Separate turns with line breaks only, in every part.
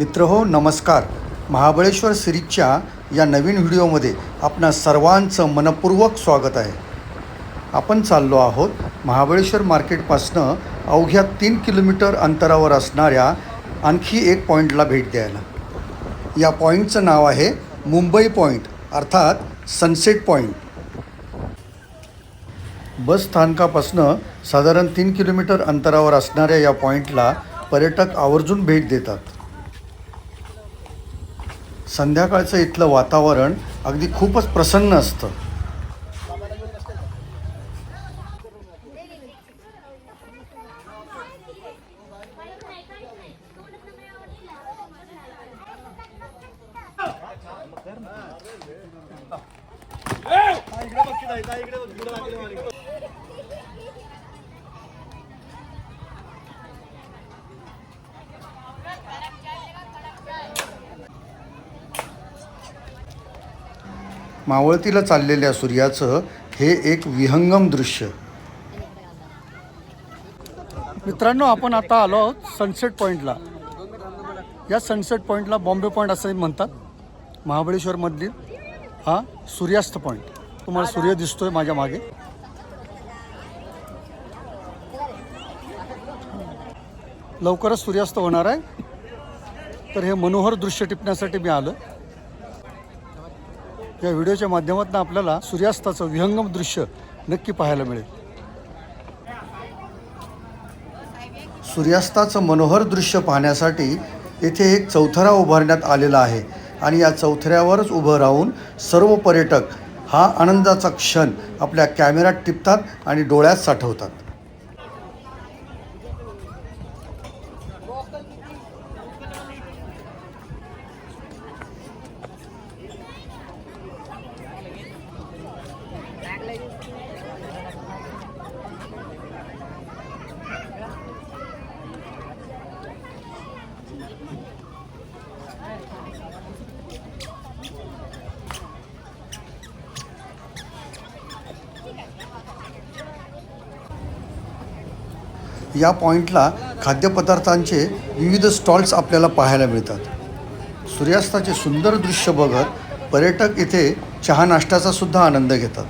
मित्रहो नमस्कार. महाबळेश्वर सिरीजच्या या नवीन व्हिडिओमध्ये आपणा सर्वांचं मनपूर्वक स्वागत आहे. आपण चाललो आहोत महाबळेश्वर मार्केटपासनं अवघ्या तीन किलोमीटर अंतरावर असणाऱ्या आणखी एक पॉईंटला भेट द्यायला. या पॉईंटचं नाव आहे मुंबई पॉईंट अर्थात सनसेट पॉईंट बस स्थानकापासनं साधारण तीन किलोमीटर अंतरावर असणाऱ्या या पॉईंटला पर्यटक आवर्जून भेट देतात. संध्याकाळचं इथलं वातावरण अगदी खूपच प्रसन्न असतं. मावळतीला चाललेल्या सूर्याचं हे एक विहंगम दृश्य. मित्रांनो आपण आता आलो आहोत सनसेट पॉईंटला या सनसेट पॉईंटला बॉम्बे पॉईंट असंही म्हणतात. महाबळेश्वरमधली हा सूर्यास्त पॉईंट तुम्हाला सूर्य दिसतोय माझ्या मागे. लवकरच सूर्यास्त होणार आहे. तर हे मनोहर दृश्य टिपण्यासाठी मी आलो या व्हिडिओच्या माध्यमातून आपल्याला सूर्यास्ताचं विहंगम दृश्य नक्की पाहायला मिळेल. सूर्यास्ताचं मनोहर दृश्य पाहण्यासाठी येथे एक चौथरा उभारण्यात आलेला आहे आणि या चौथऱ्यावरच उभं राहून सर्व पर्यटक हा आनंदाचा क्षण आपल्या कॅमेऱ्यात टिपतात आणि डोळ्यात साठवतात. या पॉईंटला खाद्यपदार्थांचे विविध स्टॉल्स आपल्याला पाहायला मिळतात. सूर्यास्ताचे सुंदर दृश्य बघत पर्यटक इथे चहा नाश्त्याचा सुद्धा आनंद घेतात.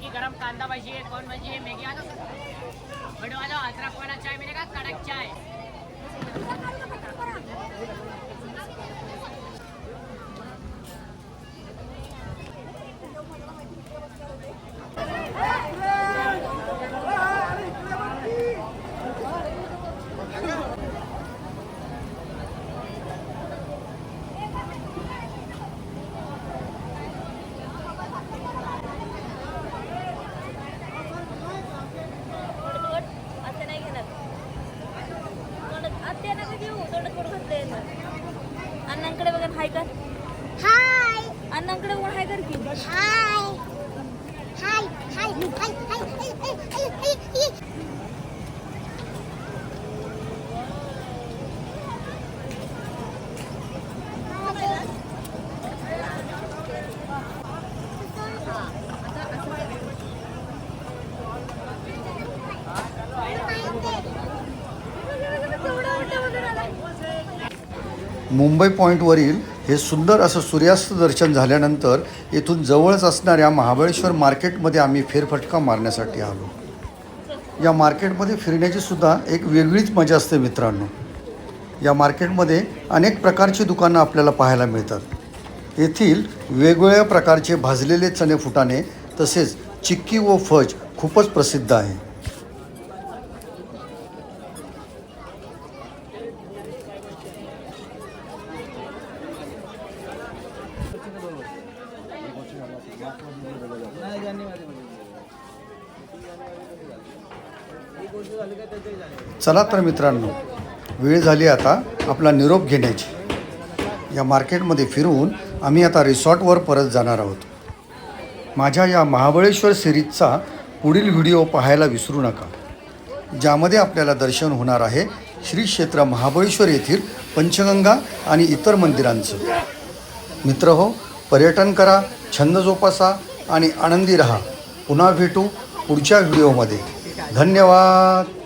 की गरम कांदा भाजी आहे कोण भाजी आहे मॅगी आता बडवाला अदरक वाला चाय मिलेगा कड़क चाय.
अण्णांकडे बघा हाय कर
हाय.
अण्णांकडे बघून हाय कर की
हाय हाय हाय. हाय हाय हाय हाय हाय हाय
मुंबई पॉईंटवरील हे सुंदर असं सूर्यास्त दर्शन झाल्यानंतर येथून जवळच असणाऱ्या महाबळेश्वर मार्केटमध्ये आम्ही फेरफटका मारण्यासाठी आलो. या मार्केटमध्ये फिरण्याची सुद्धा एक वेगळीच मजा असते मित्रांनो. या मार्केटमध्ये अनेक प्रकारची दुकानं आपल्याला पाहायला मिळतात. येथील वेगवेगळ्या प्रकारचे भाजलेले चणे फुटाणे तसेच चिक्की व फज खूपच प्रसिद्ध आहे. चला तर मित्रांनो वेळ झाली आता आपला निरोप घेण्याची. या मार्केटमध्ये फिरून आम्ही आता रिसॉर्टवर परत जाणार आहोत. माझ्या या महाबळेश्वर सिरीजचा पुढील व्हिडिओ पाहायला विसरू नका. ज्यामध्ये आपल्याला दर्शन होणार आहे श्री क्षेत्र महाबळेश्वर येथील पंचगंगा आणि इतर मंदिरांचं. मित्र हो पर्यटन करा छंद जोपासा आणि आनंदी रहा. पुन्हा भेटू पुढच्या व्हिडिओमध्ये. धन्यवाद.